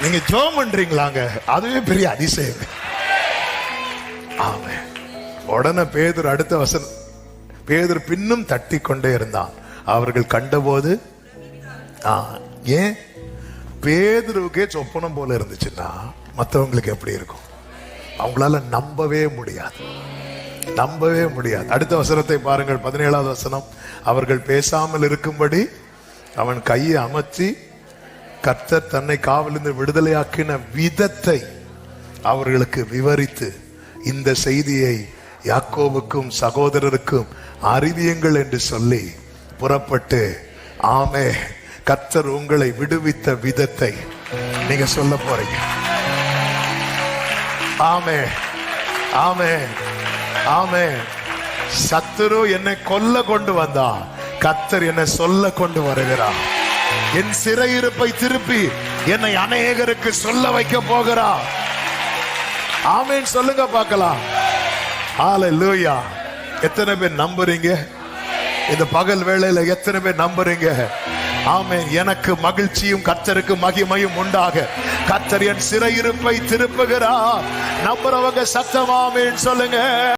நீங்க ஜோம் பண்றீங்களாங்க? அதுவே பெரிய அதிசயம். ஆமே. உடனே பேதர் அடுத்த வசனம். பேதர் பின்னும் தட்டி கொண்டே இருந்தான். அவர்கள் கண்டபோது ஆ, ஏன்? பேதருவுக்கே சொப்பனம் போல இருந்துச்சுன்னா மற்றவங்களுக்கு எப்படி இருக்கும்? அவங்களால நம்பவே முடியாது. நம்பவே முடியாது. அடுத்த வசனத்தை பாருங்கள் பதினேழாவது வசனம். அவர்கள் பேசாமல் இருக்கும்படி அவன் கையை அமர்த்தி கர்த்தர் தன்னை காவலிருந்து விடுதலையாக்கின விதத்தை அவர்களுக்கு விவரித்து இந்த செய்தியை யாக்கோவுக்கும் சகோதரருக்கும் அறிவியுங்கள் என்று சொல்லி புறப்பட்டு ஆமே கர்த்தர் உங்களை விடுவித்த விதத்தை நீங்க சொல்ல போறீங்க. ஆமே ஆமே ஆமே சத்துரு என்னை கொல்ல கொண்டு வந்தா கர்த்தர் என்னை சொல்ல கொண்டு வருகிறான் என் சிறையிருப்பை திருப்பி என்னை அநேகருக்கு சொல்ல வைக்க போகிறா. ஆமேன். சொல்லுங்க பார்க்கலாம். ஹalleluya எத்தனை பேர் நம்புறீங்க? இந்த பகல் வேளையில எத்தனை பேர் நம்புறீங்க? ஆமே எனக்கு மகிழ்ச்சியும் கத்தருக்கு மகிமையும் உண்டாக. கத்தர் என் சிறையிருப்பை திருப்புகிறார். நம்புறவங்க சத்தமாமேன்னு சொல்லுங்க.